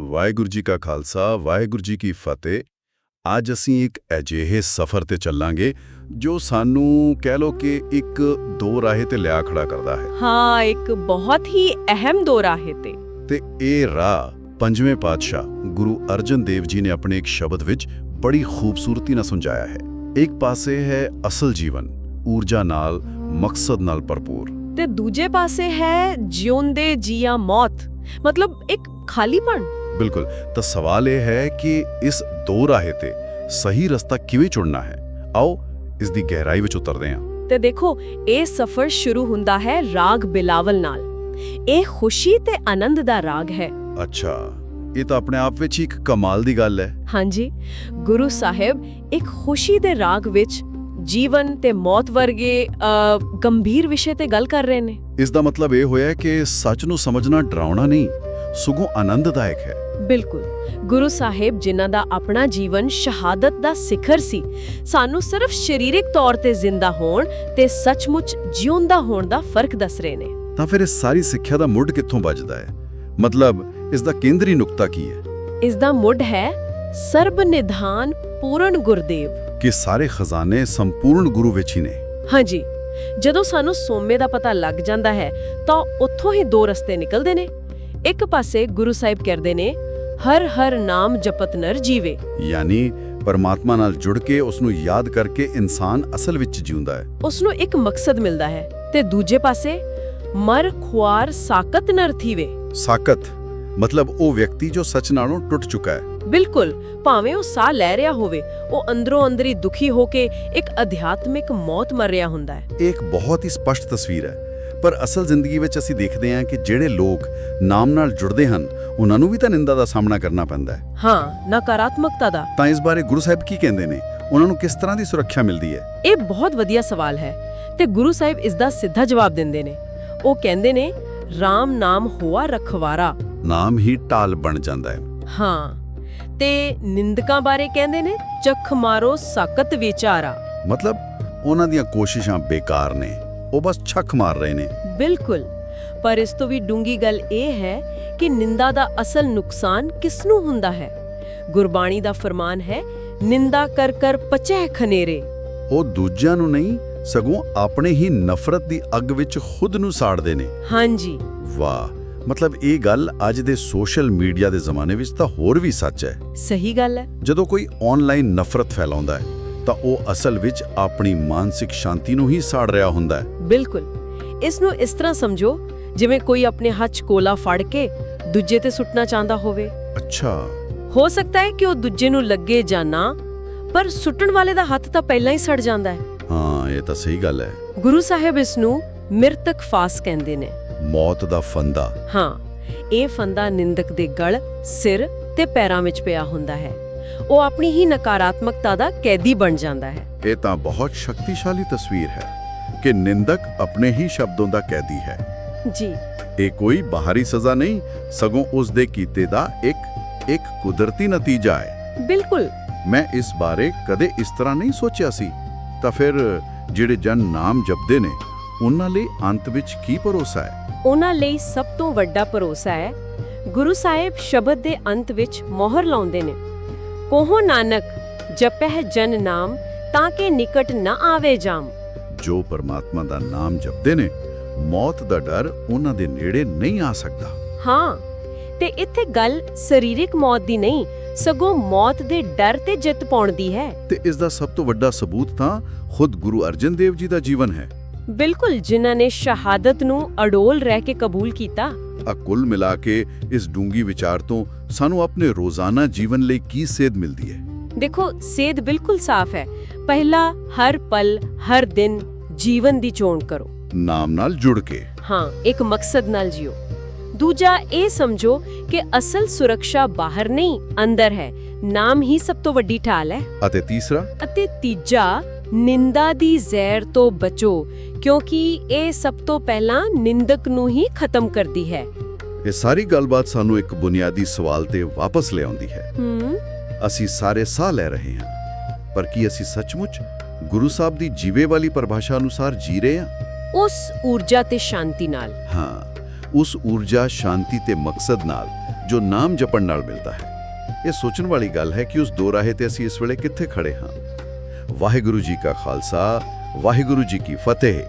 ਵਾਹਿਗੁਰੂ ਜੀ ਕਾ ਖਾਲਸਾ ਵਾਹਿਗੁਰੂ ਜੀ ਕੀ ਫਤਿਹ। ਅੱਜ ਅਸੀਂ ਇੱਕ ਅਜਿਹੇ ਸਫ਼ਰ ਤੇ ਚੱਲਾਂਗੇ ਜੋ ਸਾਨੂੰ ਕਹਿ ਲੋ ਕਿ ਇੱਕ ਦੋ ਰਾਹੇ ਤੇ ਲਿਆ ਖੜਾ ਕਰਦਾ ਹੈ। ਹਾਂ ਇੱਕ ਬਹੁਤ ਹੀ ਅਹਿਮ ਦੋ ਰਾਹੇ ਤੇ। ਤੇ ਇਹ ਰਾਹ ਪੰਜਵੇਂ ਪਾਤਸ਼ਾਹ ਗੁਰੂ ਅਰਜਨ ਦੇਵ ਜੀ ਨੇ ਆਪਣੇ ਇੱਕ ਸ਼ਬਦ ਵਿੱਚ ਬੜੀ ਖੂਬਸੂਰਤੀ ਨਾਲ ਸਮਝਾਇਆ ਹੈ। ਇੱਕ ਪਾਸੇ ਹੈ ਅਸਲ ਜੀਵਨ ਊਰਜਾ ਨਾਲ ਮਕਸਦ ਨਾਲ ਭਰਪੂਰ। ਤੇ ਦੂਜੇ ਪਾਸੇ ਹੈ ਜਿਉਂਦੇ ਜੀਆ ਮੌਤ। ਮਤਲਬ ਇੱਕ ਖਾਲੀਪਣ। ਬਿਲਕੁਲ। ਤਾਂ ਸਵਾਲ ਇਹ ਹੈ ਕਿ ਇਸ ਦੋ ਰਾਹੇ ਤੇ ਸਹੀ ਰਸਤਾ ਕਿਵੇਂ ਚੁਣਨਾ ਹੈ? ਆਓ ਇਸ ਦੀ ਗਹਿਰਾਈ ਵਿੱਚ ਉਤਰਦੇ ਹਾਂ। ਤੇ ਦੇਖੋ ਇਹ ਸਫ਼ਰ ਸ਼ੁਰੂ ਹੁੰਦਾ ਹੈ ਰਾਗ ਬਿਲਾਵਲ ਨਾਲ। ਇਹ ਖੁਸ਼ੀ ਤੇ ਆਨੰਦ ਦਾ ਰਾਗ ਹੈ। ਅੱਛਾ ਇਹ ਤਾਂ ਆਪਣੇ ਆਪ ਵਿੱਚ ਹੀ ਇੱਕ ਕਮਾਲ ਦੀ ਗੱਲ ਹੈ। ਹਾਂਜੀ ਗੁਰੂ ਸਾਹਿਬ ਇੱਕ ਖੁਸ਼ੀ ਦੇ ਰਾਗ ਵਿੱਚ ਜੀਵਨ ਤੇ ਮੌਤ ਵਰਗੇ ਗੰਭੀਰ ਵਿਸ਼ੇ ਤੇ ਗੱਲ ਕਰ ਰਹੇ ਨੇ। ਇਸ ਦਾ ਮਤਲਬ ਇਹ ਹੋਇਆ ਕਿ ਸੱਚ ਨੂੰ ਸਮਝਣਾ ਡਰਾਉਣਾ ਨਹੀਂ ਸਗੋਂ ਆਨੰਦਦਾਇਕ ਹੈ। ਬਿਲਕੁਲ। ਗੁਰੂ ਸਾਹਿਬ ਜਿਨ੍ਹਾਂ ਦਾ ਆਪਣਾ ਜੀਵਨ ਸ਼ਹਾਦਤ ਦਾ ਸਿਖਰ ਸੀ ਸਾਨੂੰ ਸਿਰਫ ਸਰੀਰਕ ਤੌਰ ਤੇ ਜ਼ਿੰਦਾ ਹੋਣ ਤੇ ਸੱਚਮੁੱਚ ਜਿਉਂਦਾ ਹੋਣ ਦਾ ਫ਼ਰਕ ਦੱਸ ਰਹੇ ਨੇ। ਤਾਂ ਫਿਰ ਇਸ ਸਾਰੀ ਸਿੱਖਿਆ ਦਾ ਮੁੱਢ ਕਿੱਥੋਂ ਵੱਜਦਾ ਹੈ? ਮਤਲਬ ਇਸ ਦਾ ਕੇਂਦਰੀ ਨੁਕਤਾ ਕੀ ਹੈ? ਇਸ ਦਾ ਮੁੱਢ ਹੈ ਸਰਬ ਨਿਧਾਨ ਪੂਰਨ ਗੁਰਦੇਵ। ਕਿ ਸਾਰੇ ਖਜ਼ਾਨੇ ਸੰਪੂਰਨ ਗੁਰੂ ਵਿੱਚ ਹੀ ਨੇ। ਹਾਂਜੀ। ਜਦੋਂ ਸਾਨੂੰ ਸੋਮੇ ਦਾ ਪਤਾ ਲੱਗ ਜਾਂਦਾ ਹੈ ਤਾਂ ਉੱਥੋਂ ਹੀ ਦੋ ਰਸਤੇ ਨਿਕਲਦੇ ਨੇ। ਇੱਕ ਪਾਸੇ ਗੁਰੂ ਸਾਹਿਬ ਕਹਿੰਦੇ ਨੇ ਹਰ ਹਰ ਨਾਮ ਜਪਤ ਨਰ ਜੀਵੇ। ਯਾਨੀ ਪਰਮਾਤਮਾ ਨਾਲ ਜੁੜ ਕੇ ਉਸ ਨੂੰ ਯਾਦ ਕਰਕੇ ਇਨਸਾਨ ਅਸਲ ਵਿੱਚ ਜਿਉਂਦਾ ਹੈ। ਉਸ ਨੂੰ ਇੱਕ ਮਕਸਦ ਮਿਲਦਾ ਹੈ ਤੇ ਦੂਜੇ ਪਾਸੇ ਮਰ ਖੁਆਰ ਸਾਕਤ ਨਰ ਥੀਵੇ। ਸਾਕਤ ਮਤਲਬ ਉਹ ਵਿਅਕਤੀ ਜੋ ਸੱਚ ਨਾਲੋਂ ਟੁੱਟ ਚੁੱਕਾ ਹੈ। ਬਿਲਕੁਲ ਭਾਵੇਂ ਉਹ ਸਾਹ ਲੈ ਰਿਹਾ ਹੋਵੇ ਉਹ ਅੰਦਰੋਂ ਅੰਦਰੀ ਦੁਖੀ ਹੋ ਕੇ ਇੱਕ ਅਧਿਆਤਮਿਕ ਮੌਤ ਮਰ ਰਿਹਾ ਹੁੰਦਾ ਹੈ। ਇਹ ਇੱਕ ਬਹੁਤ ਹੀ ਸਪਸ਼ਟ ਤਸਵੀਰ ਹੈ। ਪਰ ਅਸਲ ਜ਼ਿੰਦਗੀ ਵਿੱਚ ਅਸੀਂ ਦੇਖਦੇ ਹਾਂ ਕਿ ਜਿਹੜੇ ਲੋਕ ਨਾਮ ਨਾਲ ਜੁੜਦੇ ਹਨ ਉਹਨਾਂ ਨੂੰ ਵੀ ਤਾਂ ਨਿੰਦਾ ਦਾ ਸਾਹਮਣਾ ਕਰਨਾ ਪੈਂਦਾ ਹੈ। ਹਾਂ ਨਕਾਰਾਤਮਕਤਾ ਦਾ। ਤਾਂ ਇਸ ਬਾਰੇ ਗੁਰੂ ਸਾਹਿਬ ਕੀ ਕਹਿੰਦੇ ਨੇ? ਉਹਨਾਂ ਨੂੰ ਕਿਸ ਤਰ੍ਹਾਂ ਦੀ ਸੁਰੱਖਿਆ ਮਿਲਦੀ ਹੈ? ਇਹ ਬਹੁਤ ਵਧੀਆ ਸਵਾਲ ਹੈ ਤੇ ਗੁਰੂ ਸਾਹਿਬ ਇਸ ਦਾ ਸਿੱਧਾ ਜਵਾਬ ਦਿੰਦੇ ਨੇ। ਉਹ ਕਹਿੰਦੇ ਨੇ RAM ਨਾਮ ਹੋਆ ਰਖਵਾਰਾ। ਨਾਮ ਹੀ ਢਾਲ ਬਣ ਜਾਂਦਾ ਹੈ। ਹਾਂ ਤੇ ਨਿੰਦਕਾਂ ਬਾਰੇ ਕਹਿੰਦੇ ਨੇ ਚਖ ਮਾਰੋ ਸਾਕਤ ਵਿਚਾਰਾ। ਮਤਲਬ ਉਹਨਾਂ ਦੀਆਂ ਕੋਸ਼ਿਸ਼ਾਂ ਬੇਕਾਰ ਨੇ। ਉਹ ਬਸ ਛੱਕ ਮਾਰ ਰਹੇ ਨੇ। ਬਿਲਕੁਲ। ਪਰ ਇਸ ਤੋਂ ਵੀ ਡੂੰਗੀ ਗੱਲ ਇਹ ਹੈ ਕਿ ਨਿੰਦਾ ਦਾ ਅਸਲ ਨੁਕਸਾਨ ਕਿਸ ਨੂੰ ਹੁੰਦਾ ਹੈ? ਗੁਰਬਾਣੀ ਦਾ ਫਰਮਾਨ ਹੈ ਨਿੰਦਾ ਕਰ ਕਰ ਪਚੈ ਖਨੇਰੇ। ਉਹ ਦੂਜਿਆਂ ਨੂੰ ਨਹੀਂ ਸਗੋਂ ਆਪਣੇ ਹੀ ਨਫ਼ਰਤ ਦੀ ਅੱਗ ਵਿੱਚ ਖੁਦ ਨੂੰ ਸਾੜਦੇ ਨੇ। ਹਾਂਜੀ। ਵਾਹ! ਮਤਲਬ ਇਹ ਗੱਲ ਅੱਜ ਦੇ ਸੋਸ਼ਲ ਮੀਡੀਆ ਦੇ ਜ਼ਮਾਨੇ ਵਿੱਚ ਤਾਂ ਹੋਰ ਵੀ ਸੱਚ ਹੈ। ਸਹੀ ਗੱਲ ਹੈ। ਜਦੋਂ ਕੋਈ ਆਨਲਾਈਨ ਨਫ਼ਰਤ ਫੈਲਾਉਂਦਾ ਹੈ ਤਾਂ ਉਹ ਅਸਲ ਵਿੱਚ ਆਪਣੀ ਮਾਨਸਿਕ ਸ਼ਾਂਤੀ ਨੂੰ ਹੀ ਸਾੜ ਰਿਹਾ ਹੁੰਦਾ ਹੈ। ਬਿਲਕੁਲ। ਇਸ ਨੂੰ ਇਸ ਤਰ੍ਹਾਂ ਸਮਝੋ ਜਿਵੇਂ ਕੋਈ ਆਪਣੇ ਹੱਥ 'ਚ ਕੋਲਾ ਫੜ ਕੇ ਦੂਜੇ ਤੇ ਸੁੱਟਣਾ ਚਾਹੁੰਦਾ ਹੋਵੇ। ਅੱਛਾ। ਹੋ ਸਕਦਾ ਹੈ ਕਿ ਉਹ ਦੂਜੇ ਨੂੰ ਲੱਗੇ ਜਾਂ ਨਾ ਪਰ ਸੁੱਟਣ ਵਾਲੇ ਦਾ ਹੱਥ ਤਾਂ ਪਹਿਲਾਂ ਹੀ ਸੜ ਜਾਂਦਾ ਹੈ। ਹਾਂ ਇਹ ਤਾਂ ਸਹੀ ਗੱਲ ਹੈ। ਗੁਰੂ ਸਾਹਿਬ ਇਸ ਨੂੰ ਮਿਰਤਕ ਫਾਸ ਕਹਿੰਦੇ ਨੇ। ਮੌਤ ਦਾ ਫੰਦਾ। ਹਾਂ ਇਹ ਫੰਦਾ ਨਿੰਦਕ ਦੇ ਗਲ ਸਿਰ ਤੇ ਪੈਰਾਂ ਵਿੱਚ ਪਿਆ ਹੁੰਦਾ ਹੈ। ਉਹ ਆਪਣੀ ਹੀ ਨਕਾਰਾਤਮਕਤਾ ਦਾ ਕੈਦੀ ਬਣ ਜਾਂਦਾ ਹੈ। ਇਹ ਤਾਂ ਬਹੁਤ ਸ਼ਕਤੀਸ਼ਾਲੀ ਤਸਵੀਰ ਹੈ। ਕਿ ਨਿੰਦਕ ਆਪਣੇ ਹੀ ਸ਼ਬਦੋਂ ਦਾ ਕੈਦੀ ਹੈ। ਜੀ। ਇਹ ਕੋਈ ਬਾਹਰੀ ਸਜ਼ਾ ਨਹੀਂ ਸਗੋਂ ਉਸ ਦੇ ਕੀਤੇ ਦਾ ਇੱਕ ਇੱਕ ਕੁਦਰਤੀ ਨਤੀਜਾ ਹੈ। ਬਿਲਕੁਲ। ਮੈਂ ਇਸ ਬਾਰੇ ਕਦੇ ਇਸ ਤਰ੍ਹਾਂ ਨਹੀਂ ਸੋਚਿਆ ਸੀ। ਤਾਂ ਫਿਰ ਜਿਹੜੇ ਜਨ ਨਾਮ ਜਪਦੇ ਨੇ ਉਹਨਾਂ ਲਈ ਅੰਤ ਵਿੱਚ ਕੀ ਭਰੋਸਾ ਹੈ? ਉਹਨਾਂ ਲਈ ਸਭ ਤੋਂ ਵੱਡਾ ਭਰੋਸਾ ਹੈ ਗੁਰੂ ਸਾਹਿਬ ਸ਼ਬਦ ਦੇ ਅੰਤ ਵਿੱਚ ਮੋਹਰ ਲਾਉਂਦੇ ਨੇ। ਕੋਹ ਨਾਨਕ ਜਪਹਿ ਜਨ ਨਾਮ ਤਾਂ ਕਿ ਨਿਕਟ ਨਾ ਆਵੇ ਜਾਮ। ਜੋ ਪਰਮਾਤਮਾ ਦਾ ਨਾਮ ਜਪਦੇ ਨੇ ਮੌਤ ਦਾ ਡਰ ਉਹਨਾਂ ਦੇ ਨੇੜੇ ਨਹੀਂ ਆ ਸਕਦਾ। ਹਾਂ ਤੇ ਇੱਥੇ ਗੱਲ ਸਰੀਰਕ ਮੌਤ ਦੀ ਨਹੀਂ ਸਗੋਂ ਮੌਤ ਦੇ ਡਰ ਤੇ ਜਿੱਤ ਪਾਉਣ ਦੀ ਹੈ। ਤੇ ਇਸ ਦਾ ਸਭ ਤੋਂ ਵੱਡਾ ਸਬੂਤ ਤਾਂ ਖੁਦ ਗੁਰੂ ਅਰਜਨ ਦੇਵ ਜੀ ਦਾ ਜੀਵਨ ਹੈ। ਬਿਲਕੁਲ ਜਿਨ੍ਹਾਂ ਨੇ ਸ਼ਹਾਦਤ ਨੂੰ ਅਡੋਲ ਰਹਿ ਕੇ ਕਬੂਲ ਕੀਤਾ। ਆ ਕੁੱਲ ਮਿਲਾ ਕੇ ਇਸ ਡੂੰਗੀ ਵਿਚਾਰ ਤੋਂ ਸਾਨੂੰ ਆਪਣੇ ਰੋਜ਼ਾਨਾ ਜੀਵਨ ਲਈ ਕੀ ਸੇਧ ਮਿਲਦੀ ਹੈ? ਦੇਖੋ ਸੇਧ ਬਿਲਕੁਲ ਸਾਫ਼ ਹੈ। ਪਹਿਲਾ ਹਰ ਪਲ ਹਰ ਦਿਨ ਜੀਵਨ ਦੀ ਚੋਣ ਕਰੋ। ਨਾਮ ਨਾਲ ਜੁੜ ਕੇ। ਹਾਂ ਇੱਕ ਮਕਸਦ ਨਾਲ ਜਿਓ। ਦੂਜਾ ਇਹ ਸਮਝੋ ਕਿ ਅਸਲ ਸੁਰੱਖਿਆ ਬਾਹਰ ਨਹੀਂ ਅੰਦਰ ਹੈ। ਨਾਮ ਹੀ ਸਭ ਤੋਂ ਵੱਡੀ ਢਾਲ ਹੈ। ਅਤੇ ਤੀਸਰਾ? ਅਤੇ ਤੀਜਾ ਨਿੰਦਾ ਦੀ ਜ਼ਹਿਰ ਤੋਂ ਬਚੋ ਕਿਉਂਕਿ ਇਹ ਸਭ ਤੋਂ ਪਹਿਲਾਂ ਨਿੰਦਕ ਨੂੰ ਹੀ ਖਤਮ ਕਰਦੀ ਹੈ। ਇਹ ਸਾਰੀ ਗੱਲਬਾਤ ਸਾਨੂੰ ਇੱਕ ਬੁਨਿਆਦੀ ਸਵਾਲ ਤੇ ਵਾਪਸ ਲਿਆਉਂਦੀ ਹੈ। ਹੂੰ। ਅਸੀਂ ਸਾਰੇ ਸਾਹ ਲੈ ਰਹੇ ਹਾਂ। ਪਰ ਕੀ ਅਸੀਂ ਸੱਚਮੁੱਚ ਗੁਰੂ ਸਾਹਿਬ ਦੀ ਜੀਵੇ ਵਾਲੀ ਪਰਿਭਾਸ਼ਾ ਅਨੁਸਾਰ ਜੀ ਰਹੇ ਹਾਂ? ਉਸ ਊਰਜਾ ਤੇ ਸ਼ਾਂਤੀ ਨਾਲ। ਹਾਂ ਉਸ ਊਰਜਾ ਸ਼ਾਂਤੀ ਤੇ ਮਕਸਦ ਨਾਲ ਜੋ ਨਾਮ ਜਪਣ ਨਾਲ ਮਿਲਦਾ ਹੈ। ਇਹ ਸੋਚਣ ਵਾਲੀ ਗੱਲ ਹੈ ਕਿ ਉਸ ਦੋ ਰਾਹੇ ਤੇ ਅਸੀਂ ਇਸ ਵੇਲੇ ਕਿੱਥੇ ਖੜੇ ਹਾਂ? ਵਾਹਿਗੁਰੂ ਜੀ ਕਾ ਖਾਲਸਾ ਵਾਹਿਗੁਰੂ ਜੀ ਕੀ ਫਤਿਹ।